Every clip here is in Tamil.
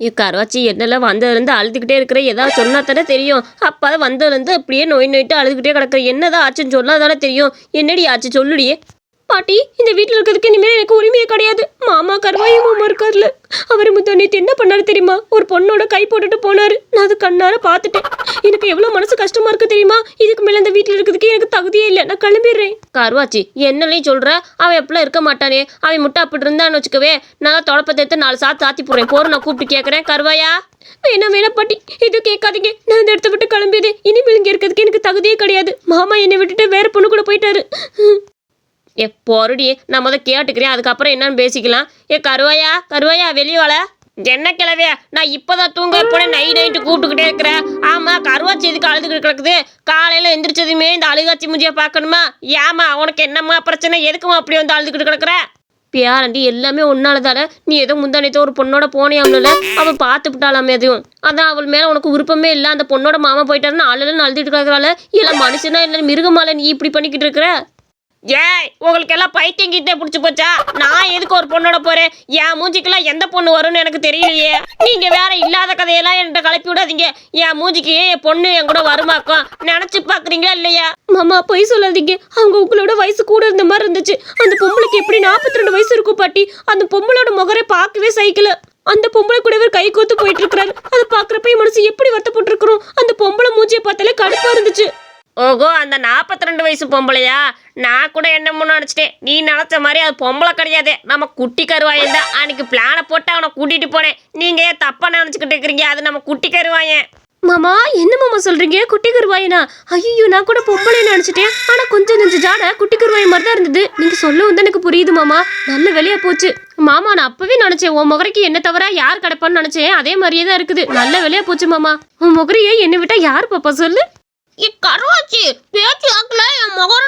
ஏ என்னெல்லாம் வந்ததுலேருந்து அழுதுகிட்டே இருக்கிற ஏதாவது சொன்னா தானே தெரியும். அப்போ வந்ததுலேருந்து அப்படியே நோய் நோயிட்டு அழுதுகிட்டே கிடக்குற என்னதான் ஆச்சுன்னு சொன்னால் தானே தெரியும். என்னடி ஆச்சு? சொல்லுடியே பாட்டி இந்த வீட்டில் இருக்கிறதுக்கு இனிமேல் எனக்கு உரிமையே கிடையாது. மாமா கருவாயி மாமா இருக்கார்ல அவர் முந்தானேத்து என்ன பண்ணாரு தெரியுமா? ஒரு பொண்ணோட கை போட்டுட்டு போனாரு. நான் அது கண்ணார பார்த்துட்டேன். எனக்கு எவ்வளோ மனசு கஷ்டமா இருக்கு தெரியுமா? இதுக்கு மேலே இந்த வீட்டில் இருக்கிறதுக்கு எனக்கு தகுதியே இல்லை. நான் கிளம்பிடுறேன். கருவாச்சி என்னலையும் சொல்ற? அவன் எப்பெல்லாம் இருக்க மாட்டானே. அவன் முட்டை அப்படி இருந்தான்னு வச்சுக்கவே நான் தொடப்பத்தை எடுத்து நாலு சாத்து சாத்தி போடுறேன். போற நான் கூப்பிட்டு கேட்குறேன் கருவாயா? வேணாம் வேணாம் பாட்டி. இது கேட்காதீங்க. நான் இந்த இடத்த விட்டு கிளம்பிடுறேன் இனிமேல் இங்கே இருக்கிறதுக்கு எனக்கு தகுதியே கிடையாது. மாமா என்னை விட்டுட்டு வேற பொண்ணு கூட போயிட்டாரு. ஏ பொருடி. நான் முதல் கேட்டுக்கிறேன். அதுக்கப்புறம் என்னன்னு பேசிக்கலாம். ஏ கருவாயா? கருவாயா வெளியே வாழ என்ன கிளவியா நான் இப்போதான் தூங்க போனேன். நைட் நைட்டு கூப்பிட்டுக்கிட்டே இருக்கிறேன். ஆமாம் கருவாச்சி எதுக்கு அழுதுகிட்டு கிடக்குது. காலையில் எந்திரிச்சதுமே இந்த அழுகாச்சி மூஞ்சியை பார்க்கணுமா? ஏமா உனக்கு என்னம்மா பிரச்சனை? எதுக்குமா அப்படி வந்து அழுதுகிட்டு கிடக்குற? பேரண்டி எல்லாமே ஒன்னால தானே நீ ஏதோ முந்தானத்தோ ஒரு பொண்ணோட போனியாம்ல அவன் பார்த்து விட்டாலாமே எதையும். அதான் அவள் மேலே உனக்கு விருப்பமே இல்லை. அந்த பொண்ணோட மாமா போயிட்டாருன்னு அழுதுன்னு அழுதுட்டு கிடக்குறாள். இல்லை மனுஷனா இல்லை மிருகமால நீ இப்படி பண்ணிக்கிட்டு இருக்கிற? ஏய் உங்களுக்கு எல்லாம் பைத்தியம் கிட்டே பிடிச்சி போச்சா? நான் எதுக்கு ஒரு பொண்ணோட போறேன்? என் மூஞ்சிக்கெல்லாம் எந்த பொண்ணு வரும்னு எனக்கு தெரியலையே. நீங்க வேற இல்லாத கதையெல்லாம் என்கிட்ட கலப்பி விடாதீங்க. என் மூஞ்சிக்கு என் பொண்ணு என் கூட வருமாக்கும்? நினைச்சு பாக்குறீங்களா இல்லையா? மாமா பொய் சொல்லாதீங்க. அவங்க உங்களோட வயசு கூட இருந்த மாதிரி இருந்துச்சு. அந்த பொம்பளைக்கு எப்படி நாற்பத்தி ரெண்டு வயசு இருக்கும் பாட்டி? அந்த பொம்பளோட முகரை பார்க்கவே சைக்கிள் அந்த பொம்பளை கூட இவர் கை கோத்து போயிட்டு இருக்கிறாரு. அதை பாக்குறப்ப மனசு எப்படி வருத்தப்பட்டு இருக்கிறோம் அந்த பொம்பளை மூஞ்சியை பார்த்தாலே கடுப்பா இருந்துச்சு. ஓகோ அந்த நாற்பத்தி ரெண்டு வயசு பொம்பளையா? நான் கூட என்னமோ நினச்சிட்டேன். நீ நினச்ச மாதிரி அது பொம்பளை கிடையாது. நம்ம குட்டி கருவாயன் தான். அன்னைக்கு பிளானை போட்டு அவனை கூட்டிகிட்டு போனேன். நீங்கள் ஏன் தப்பாக நினச்சிக்கிட்டு இருக்கிறீங்க? அது நம்ம குட்டி கருவாயன். மாமா என்ன மாமா சொல்றீங்க? குட்டி கருவாயினா? ஐயோ நான் கூட பொம்பளை நினைச்சிட்டேன். ஆனா கொஞ்சம் நெஞ்ச ஜாட குட்டி கருவாய் மாதிரி தான் இருந்தது. நீங்க சொல்லவும் தான் எனக்கு புரியுது மாமா. நல்ல வெளியா போச்சு. மாமா நான் அப்பவே நினைச்சேன் உன் முகரைக்கு என்ன தவிர யார் கிடப்பான்னு நினைச்சேன். அதே மாதிரியே தான் இருக்குது. நல்ல வெளியா போச்சு மாமா. உன் முகரையே என்னை விட்டா யார் பாப்பா? சொல்லு. கருவாச்சி பேச்சு ஆக்கல என் முகரம் நல்லாலேன்னு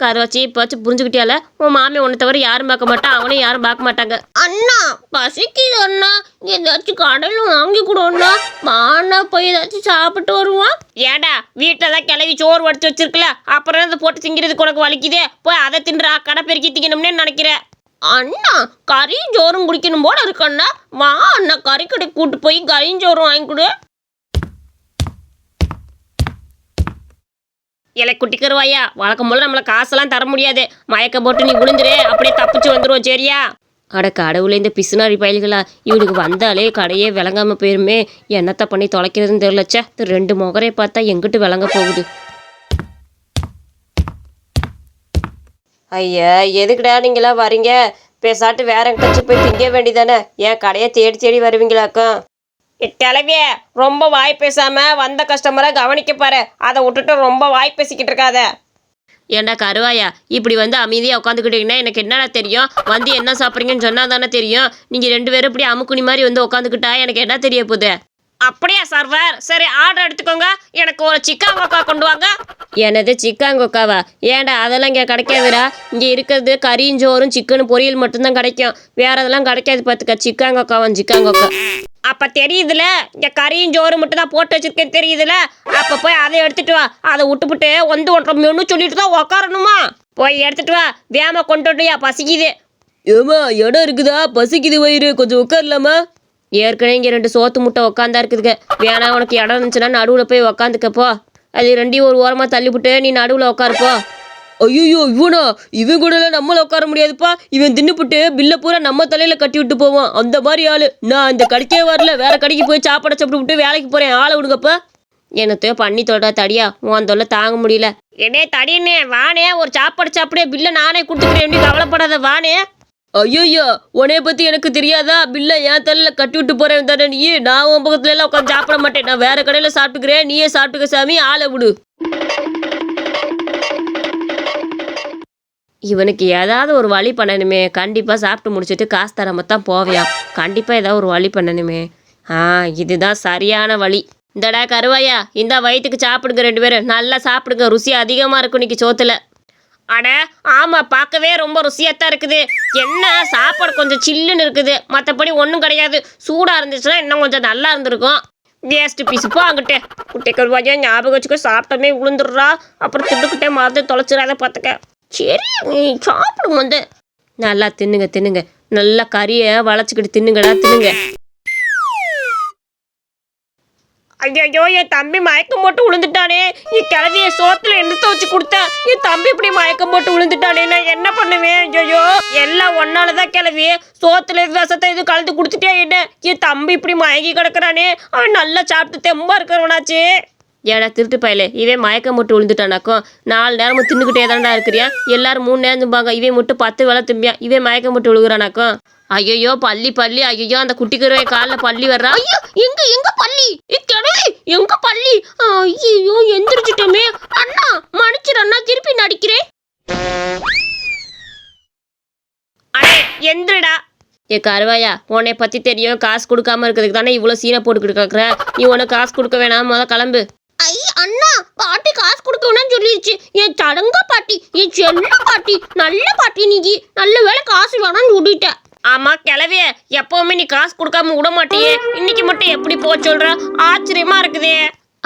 முடியலப்பா கருவாச்சி இப்போச்சும் புரிஞ்சுக்கிட்டியால? உன் மாமி உன்னை தவிர யாரும் பார்க்க மாட்டான் அவனையும் யாரும் பார்க்க மாட்டாங்க. அண்ணா பசிக்குது அண்ணா. ஏதாச்சும் கடையில் வாங்கி கொடுண்ணா மாண்ணா போய் ஏதாச்சும் சாப்பிட்டு வருவான் ஏடா வீட்டில் தான் கிளவி சோறு வடிச்சு வச்சிருக்கல அப்புறம் அதை போட்டு திங்கிறதுக்கு உனக்கு வலிக்குதே. போய் அதை தின்றா கடை பெருக்கி திங்கணும்னே நினைக்கிறேன் அண்ணா கறியும் சோறும் குடிக்கணும் போல இருக்கண்ணா வா அண்ணா கறி கடை கூட்டு போய் கறியும் சோறும் வாங்கி கொடு. இலை குட்டி கருவாயா வழக்கம் போல நம்மளை காசெல்லாம் தர முடியாது. மயக்க போட்டு நீ விழுந்துரு அப்படியே தப்பிச்சு வந்துருவோம் சரியா? அட கடவுளே இந்த பிசுனாரி பயல்களா இவனுக்கு வந்தாலே கடையே விளங்காம போயிருமே. என்னத்த பண்ணி தொலைக்கிறதுன்னு தெரியலச்சா இந்த ரெண்டு முகரை பார்த்தா எங்கிட்டு விளங்க போகுது? ஐயா எதுக்குடா நீங்களாம் வரீங்க? பேசாட்டு வேற எங்கிட்ட போய் திங்க வேண்டிதானே ஏன் கடையை தேடி தேடி வருவீங்களாக்கும்? கிளவியே ரொம்ப வாய் பேசாம வந்த கஸ்டமரை கவனிக்க பாரு. அதை விட்டுட்டு ரொம்ப வாய் பேசிக்கிட்டு இருக்காத. ஏண்டா கருவாயா? இப்படி வந்து அமைதியாக உட்காந்துக்கிட்டீங்கன்னா எனக்கு என்னடா தெரியும்? வந்து என்ன சாப்பிட்றீங்கன்னு சொன்னால் தானே தெரியும்? நீங்கள் ரெண்டு பேரும் இப்படி அமுக்குனி மாதிரி வந்து உட்காந்துக்கிட்டா எனக்கு என்ன தெரிய போகுது? அப்படியா சர்வர்? சரி ஆர்டர் எடுத்துக்கோங்க. எனக்கு ஒரு சிக்கன் கொக்கா கொண்டு வாங்க. எனது சிக்கன் கொக்காவா? ஏன்டா அதெல்லாம் இங்கே கிடைக்காதுடா. இங்கே இருக்கிறது கறியும் சோறும் சிக்கன் பொரியல் மட்டும்தான் கிடைக்கும். வேற அதெல்லாம் கிடைக்காது பார்த்துக்க சிக்கன் கொக்காவும் சிக்கன் கொக்கா? அப்ப தெரியுதுல இங்க கறியும் சோறு மட்டும் தான் போட்டு வச்சிருக்கேன் தெரியுதுல. அப்ப போய் அதை எடுத்துட்டு வா. அதை விட்டுப்புட்டு வந்து ஒன்றரை மெனு சொல்லிட்டு தான் உக்காரணுமா? போய் எடுத்துட்டு வா. வேம கொண்டு வந்துயா பசிக்குது. ஏமா இடம் இருக்குதா? பசிக்குது வயிறு. கொஞ்சம் உட்காரலாமா ஏற்கனவே இங்கே ரெண்டு சோத்து முட்டை உக்காந்தா இருக்குதுங்க. வேணா உனக்கு இடம் இருந்துச்சுன்னா நடுவில் போய் உக்காந்துக்கப்போ. அது ரெண்டையும் ஒரு ஓரமாக தள்ளிவிட்டு நீ நடுவில் உட்காருப்போ ஐயோ இவனா? இவன் கூட நம்மள உட்கார முடியாதுப்பா. இவன் தின்னுப்புட்டு பில்ல பூரா நம்ம தலையில கட்டி விட்டு போவான். அந்த மாதிரி ஆளு. நான் இந்த கடைக்கே வரல. வேற கடைக்கு போய் சாப்பாடை சாப்பிட்டு விட்டு வேலைக்கு போறேன். ஆளை விடுங்கப்பா. என்னத்தையோ பண்ணி தொடா தடியா. உன் தொல்லை தாங்க முடியல. என்னே தடியண்ணே வானே ஒரு சாப்பாடு சாப்பிடே. பில்ல நானே கொடுத்துக்கிறேன். கவலைப்படாத வானே. ஐயோயோ உனைய பத்தி எனக்கு தெரியாதா? பில்ல என் தலையில கட்டி விட்டு போறேன் தானே நீ. நான் உன் பக்கத்துல எல்லாம் உட்காந்து சாப்பிட மாட்டேன். நான் வேற கடையில சாப்பிட்டுக்கிறேன். நீயே சாப்பிட்டுக்க சாமி. ஆளை விடு. இவனுக்கு ஏதாவது ஒரு வழி பண்ணணுமே. கண்டிப்பாக சாப்பிட்டு முடிச்சுட்டு காசு தராம தான் போவியா? கண்டிப்பாக ஏதாவது ஒரு வழி பண்ணணுமே. ஆ இதுதான் சரியான வழி. இந்தடா கருவாயா இந்த வயிற்றுக்கு சாப்பிடுங்க ரெண்டு பேரும். நல்லா சாப்பிடுங்க ருசி அதிகமாக இருக்கும் இன்னைக்கு சோத்துல. அட ஆமாம் பார்க்கவே ரொம்ப ருசியாத்தான் இருக்குது. என்ன சாப்பாடு கொஞ்சம் சில்லுன்னு இருக்குது. மற்றபடி ஒன்றும் கிடையாது. சூடாக இருந்துச்சுன்னா இன்னும் கொஞ்சம் நல்லா இருந்திருக்கும். வேஸ்ட்டு பீஸ் அங்கிட்டே. குட்டை கருவாஜா ஞாபகம் வச்சுக்க சாப்பிட்டமே விழுந்துடுறா அப்புறம் திட்டுக்கிட்டே மறந்து தொலைச்சிடாத பார்த்துக்க. சரி நீ சாப்பிடும் வந்து நல்லா தின்னுங்க தின்னுங்க. நல்லா கறியை வளைச்சிக்கிட்டு தின்னுங்கடா தின்னுங்க. ஐயோ என் தம்பி மயக்கம் போட்டு விழுந்துட்டானே என் கிளவிய சோத்துல எடுத்து வச்சு கொடுத்தேன் என் தம்பி இப்படி மயக்கம் போட்டு விழுந்துட்டானே நான் என்ன பண்ணுவேன்? ஐயோ எல்லாம் ஒன்னாலதான் கிளவி. சோத்துல இது விஷத்தை இது கலந்து கொடுத்துட்டே என்ன? என் தம்பி இப்படி மயங்கி கிடக்குறானே. அவன் நல்லா சாப்பிட்டு தெம்பா இருக்கிறவனாச்சு. ஏடா திருட்டு பயலே. இவன் மயக்கம் மட்டும் விழுந்துட்டானாக்கும் நாலு நேரமும் தின்னுக்கிட்டே தான்டா இருக்கிறியா? எல்லாரும் மூணு நேரம் தும்பாங்க. இவன் மட்டும் பத்து வேலை தும்பியா? இவன் மயக்கம் போட்டு விழுகுறானாக்கும் ஐயோ பள்ளி பள்ளி. ஐயோ அந்த குட்டி கருவை காலில் பள்ளி வர்றா. ஐயோ எங்க எங்க பள்ளி? கிழவி எங்க பள்ளி? ஐயோ எந்திரிச்சிட்டோமே. அண்ணா மன்னிச்சிரு அண்ணா. திருப்பி நடிக்கிறேன் அடே எந்திரடா. ஏ கருவாயா உன்னை பத்தி தெரியும். காசு கொடுக்காம இருக்கிறதுக்கு தானே இவ்வளோ சீனை போட்டுக்கிட்டு கேட்குற நீ உனக்கு காசு கொடுக்க வேணாம். முத கிளம்பு. ஐ அண்ணா பாட்டி காசு கொடுக்கணும்னு சொல்லிடுச்சு என் தடங்க பாட்டி என் செல்ல பாட்டி நல்ல பாட்டி நீ நல்ல வேலை காசு வேணாம்னு சொல்லிட்ட. ஆமா கிளவிய எப்பவுமே நீ காசு கொடுக்காம விட மாட்டியே. இன்னைக்கு மட்டும் எப்படி போ சொல்ற? ஆச்சரியமா இருக்குதே.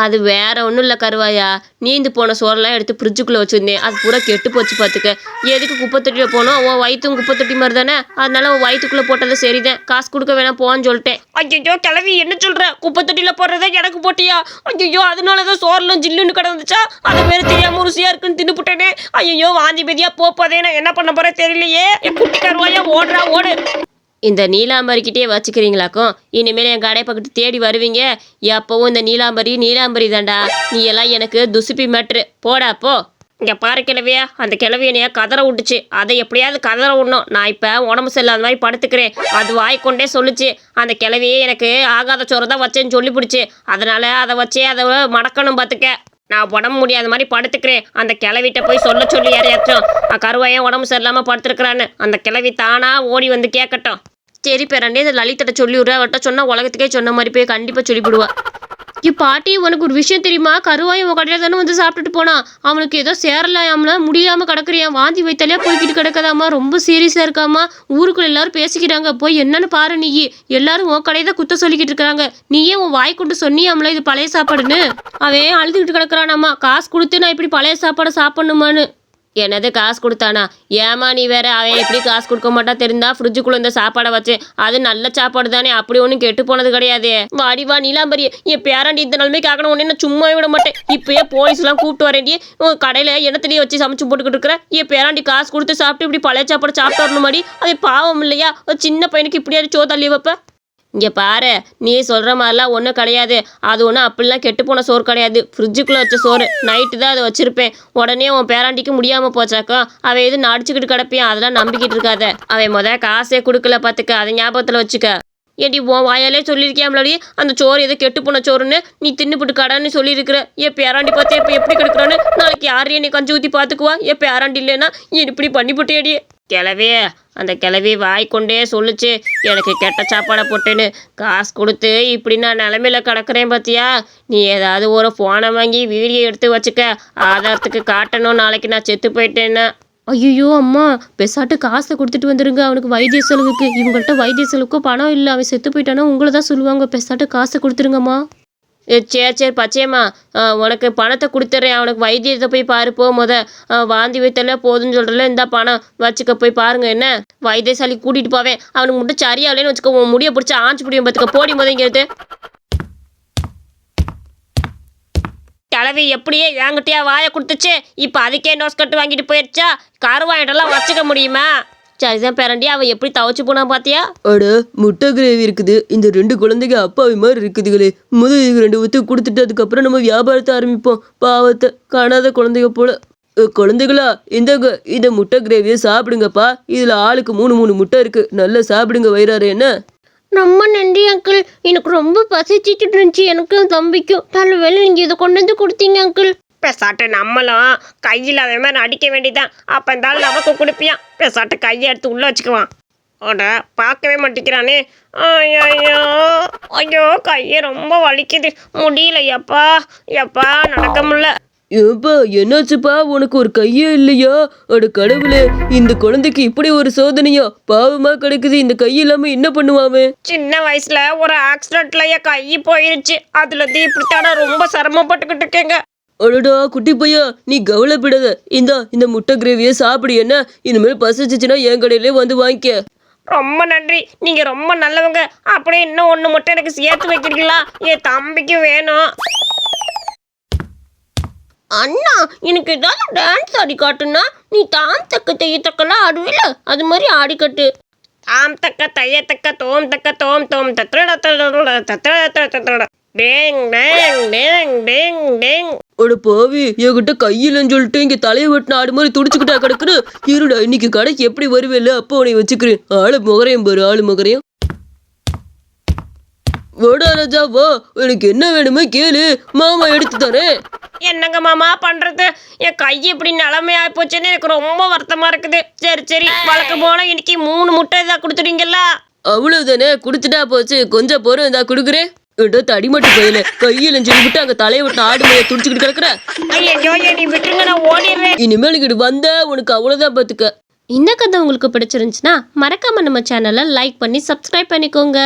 அது வேற ஒன்றும் இல்லை கருவாயா. நீந்து போன சோறெல்லாம் எடுத்து ஃப்ரிட்ஜுக்குள்ளே வச்சுருந்தேன். அது பூரா கெட்டு போச்சு பார்த்துக்க எதுக்கு குப்பை தொட்டியில் போனோம்? உன் வயிற்றும் குப்பை தொட்டி மாதிரி தானே? அதனால உன் வயிற்றுக்குள்ளே போட்டது சரிதான். காசு கொடுக்க வேணாம் போன்னு சொல்லிட்டேன். ஐயோ கிளவி என்ன சொல்கிற குப்பை தொட்டியில் போடுறதே எனக்கு போட்டியா? ஐயோ அதனால தான் சோறெல்லாம் ஜில்லுன்னு கிடந்துச்சா? அதை பேர் தெரியாமல் ருசியாக இருக்குன்னு தின்னுப்புட்டேனே. ஐயோ வாந்தி பெதியா போப்பதே நான் என்ன பண்ண போகிறேன் தெரியலையே. என் குட்டி கருவாயா ஓடுறா ஓடு. இந்த நீலாம்பரிக்கிட்டே வச்சுக்கிறீங்களாக்கும்? இனிமேல் என் கடை பக்கத்து தேடி வருவீங்க. எப்பவும் இந்த நீலாம்பரி நீலாம்பரி தாண்டா நீ எல்லாம் எனக்கு துசுப்பி மேட்ரு. போடா போ. இங்கே பாரு கிழவியா அந்த கிழவியனைய கதற விட்டுச்சு. அதை எப்படியாவது கதற விடணும். நான் இப்போ உடம்பு சரியில்லாத மாதிரி படுத்துக்கிறேன். அது வாய்க்கொண்டே சொல்லுச்சு. அந்த கிழவியே எனக்கு ஆகாத சோறு தான் வச்சேன்னு சொல்லி பிடிச்சி அதனால் அதை வச்சே அதை மடக்கணும் பார்த்துக்க நான் உடம்பு முடியாத மாதிரி படுத்துக்கிறேன். அந்த கிளவிட்ட போய் சொல்ல சொல்லி யாரையாச்சும் கருவாயன் உடம்பு சரியில்லாமல் படுத்துருக்குறான்னு. அந்த கிளவி தானாக ஓடி வந்து கேட்கட்டும் சரி பேராண்டி இந்த லலித்திட்ட சொல்லி விட்ற. அவட்ட சொன்னால் உலகத்துக்கே சொன்ன மாதிரி போய் கண்டிப்பாக சொல்லிவிடுவா. ஏ பாட்டி உனக்கு ஒரு விஷயம் தெரியுமா? கருவாய் உன் கடையில் தானே வந்து சாப்பிட்டுட்டு போனான் அவனுக்கு ஏதோ சேரலாயாமல முடியாமல் கிடக்குறியான் வாந்தி வைத்தாலே போய்கிட்டு கிடக்கதாமா ரொம்ப சீரியஸாக இருக்காமா ஊருக்குள்ள எல்லாரும் பேசிக்கிறாங்க. போய் என்னன்னு பாரு நீ. எல்லாரும் உன் கடையை தான் குத்த சொல்லிக்கிட்டு இருக்காங்க. நீயே உன் வாய் கொண்டு சொன்னியாமல இது பழைய சாப்பாடுன்னு? அவன் அழுதுகிட்டு கிடக்குறானாம்மா. காசு கொடுத்து நான் இப்படி பழைய சாப்பாடை சாப்பிடணுமான்னு. என்னது காசு கொடுத்தானா? ஏமா நீ வேற? அவன் எப்படி காசு கொடுக்க மாட்டா தெரிந்தா? ஃப்ரிட்ஜுக்குள்ள இந்த சாப்பாடை வச்சு அது நல்ல சாப்பாடு தானே? அப்படி ஒன்றும் கெட்டு போனது கிடையாது. வாடி வா நீலாம்பரி என் பேராண்டி இந்த நிலைமை ஆகணும் ஒன்று நான் சும்மா விட மாட்டேன். இப்பயே போலீஸ்லாம் கூப்பிட்டு வரேன்டி. உன் கடையில் எண்ணத்துலேயே வச்சு சமைச்சு போட்டுக்கிட்டு இருக்கிற என் பேராண்டி காசு கொடுத்து சாப்பிட்டு இப்படி பழைய சாப்பாடு சாப்பிட்டு வரணும் மாதிரி அது பாவம் இல்லையா? சின்ன பையனுக்கு இப்படியாவது சோ தள்ளி வைப்பேன் இங்கே பாரு நீ சொல்கிற மாதிரிலாம் ஒன்றும் கிடையாது. அது ஒன்றும் அப்படிலாம் கெட்டு போன சோறு கிடையாது. ஃப்ரிட்ஜுக்குள்ளே வச்ச சோறு நைட்டு தான் அதை வச்சுருப்பேன். உடனே உன் பேராண்டிக்கு முடியாமல் போச்சாக்கா அவன் எதுவும் நடிச்சுக்கிட்டு கிடப்பியான் அதெல்லாம் நம்பிக்கிட்டு இருக்காத. அவன் முத காசே கொடுக்கல பார்த்துக்க அதை ஞாபகத்தில் வச்சுக்க. ஏடி உன் வாயாலே சொல்லியிருக்கியாமலாடி அந்த சோறு எது கெட்டு போன சோறுன்னு நீ தின்னுபிட்டு கடான்னு சொல்லியிருக்கிற. ஏன் பேராண்டி பார்த்தே இப்போ எப்படி கிடக்குறான்னு நாளைக்கு யாரையும் நீ கஞ்சி ஊற்றி பார்த்துக்குவா ஏன் பேராண்டி இல்லைன்னா இப்படி பண்ணிவிட்டேடியே கிளவே. அந்த கிளவி வாய் கொண்டே சொல்லுச்சு எனக்கு கெட்ட சாப்பாடை போட்டேன்னு காசு கொடுத்து இப்படி நான் நிலமையில கிடக்குறேன் பார்த்தியா நீ ஏதாவது ஒரு ஃபோனை வாங்கி வீடியோ எடுத்து வச்சுக்க. ஆதாரத்துக்கு காட்டணும். நாளைக்கு நான் செத்து போயிட்டேன்னு. ஐயோ அம்மா பெசாட்டு காசை கொடுத்துட்டு வந்துடுங்க அவனுக்கு வைத்திய செலவுக்கு. இவங்கள்ட்ட வைத்திய செலவுக்கும் பணம் இல்லை. அவன் செத்து போயிட்டானா உங்களை தான் சொல்லுவாங்க. பெசாட்டு காசை கொடுத்துருங்கம்மா. சரி சரி பச்சையம்மா உனக்கு பணத்தை கொடுத்துட்றேன் அவனுக்கு வைத்தியத்தை போய் பாரு போ முத. வாந்தி வைத்தல போதுன்னு சொல்கிறல இந்த பணம் வச்சுக்க போய் பாருங்க என்ன? வைத்தியசாலி கூட்டிகிட்டு போவேன். அவனுக்கு மட்டும் சரியாகலன்னு வச்சுக்கோ உன் முடிய பிடிச்சி ஆஞ்சு பிடியும் பார்த்துக்க போடி முத இங்கே கிளவி எப்படியே என்கிட்டயா வாயை கொடுத்துச்சு. இப்போ அதுக்கே நோஸ் கட்டு வாங்கிட்டு போயிடுச்சா கருவாயிட்டெல்லாம் வச்சுக்க முடியுமா? சரிதான் பேரண்டி அவன் எப்படி தவச்சு போனா பாத்தியா? அட முட்டை கிரேவி இருக்குது. இந்த ரெண்டு குழந்தைங்க அப்பாவி மாதிரி இருக்குதுங்களே முதல் இதுக்கு ரெண்டு ஊத்து கொடுத்துட்டு அதுக்கப்புறம் நம்ம வியாபாரத்தை ஆரம்பிப்போம். பாவத்தை காணாத குழந்தைங்க போல. குழந்தைகளா இந்தாங்க இந்த முட்டை கிரேவியை சாப்பிடுங்கப்பா. இதுல ஆளுக்கு மூணு மூணு முட்டை இருக்கு. நல்லா சாப்பிடுங்க வயிறாரு என்ன? ரொம்ப நன்றி அங்கிள். எனக்கு ரொம்ப பசிச்சிட்டு இருந்துச்சு. எனக்கும் தம்பிக்கும். நல்ல வேலை நீங்கள் இதை கொண்டு வந்து கொடுத்தீங்க அங்கிள். பெசாட்டு நம்மளும் கையில் அதே மாதிரி அடிக்க வேண்டியதான் அப்போ இருந்தாலும் நமக்கு கொடுப்பியான் பெசாட்டு கையை எடுத்து உள்ளே வச்சுக்குவான். ஓட பார்க்கவே மாட்டேங்கிறானே. ஐயோ ஐயோ கையை ரொம்ப வலிக்குது. முடியல எப்பா எப்பா நடக்க முடியல. ஏப்பா என்னாச்சுப்பா? உனக்கு ஒரு கையே இல்லையா? அட கடவுளே இந்த குழந்தைக்கு இப்படி ஒரு சோதனையா? பாவமா கிடக்குது. இந்த கை இல்லாம என்ன பண்ணுவாமே சின்ன வயசுல ஒரு ஆக்சிடென்ட்ல என் கை போயிருச்சு. அதுல இருந்து இப்படித்தானே ரொம்ப சிரமப்பட்டுக்கிட்டு இருக்கேங்க. அடடா குட்டி பையா நீ கவலைப்படாத. இந்தா இந்த முட்டை கிரேவியை சாப்பிடு என்ன? இனிமேல் பசிச்சுச்சுன்னா என் கடையிலே வந்து வாங்கிக்க. ரொம்ப நன்றி. நீங்க ரொம்ப நல்லவங்க. அப்படியே இன்னும் ஒண்ணு மட்டும் எனக்கு சேர்த்து வைக்கிறீங்களா? என் தம்பிக்கு வேணும். அண்ணா எனக்கு ஏதாவது டான்ஸ் ஆடி காட்டுனா நீ தாம் தக்க தைய தக்கெல்லாம் ஆடுவில்ல அது மாதிரி ஆடி கட்டு. தாம் தக்க தைய தக்க தோம் தக்க தோம் தோம் தத்திர தத்திர தத்திர டேங் டேங் டேங் டேங் டேங். அட பாவி என்கிட்ட கையிலன்னு சொல்லிட்டு இங்க தலையை வெட்டின ஆடு மாதிரி துடிச்சுக்கிட்டா கிடக்குற இருடா இன்னைக்கு கடைக்கு எப்படி வருவேல்ல அப்போ உன்னை வச்சுக்கிறேன். ஆளு முகரையும் பாரு ஆளு முகரையும். வாடா ராஜா வா. எனக்கு என்ன வேணுமோ கேளு. மாமா எடுத்து தரேன். என்னங்க மாமா பண்றது? என் கை இப்படி நிலைமையா போச்சுன்னு எனக்கு ரொம்ப வருத்தமா இருக்குது. சரி சரி வழக்கம் போல இன்னைக்கு மூணு முட்டை இதாக கொடுத்துட்டீங்கல்ல அவ்வளவுதானே கொடுத்துட்டா போச்சு. கொஞ்சம் பொறும் இந்தா கொடுக்குறேன். எடா தடிமட்டு போயில கையில சொல்லிவிட்டு அங்க தலையை விட்டு ஆடு மேல துடிச்சுக்கிட்டு கிடக்குற. ஐயோ நீ விட்டுருங்க நான் ஓடிடுறேன். இனிமேல் இங்கிட்டு வந்த உனக்கு அவ்வளவுதான் பாத்துக்க இந்த கதை உங்களுக்கு பிடிச்சிருந்துச்சுன்னா மறக்காம நம்ம சேனலை லைக் பண்ணி சப்ஸ்கிரைப் பண்ணிக்கோங்க.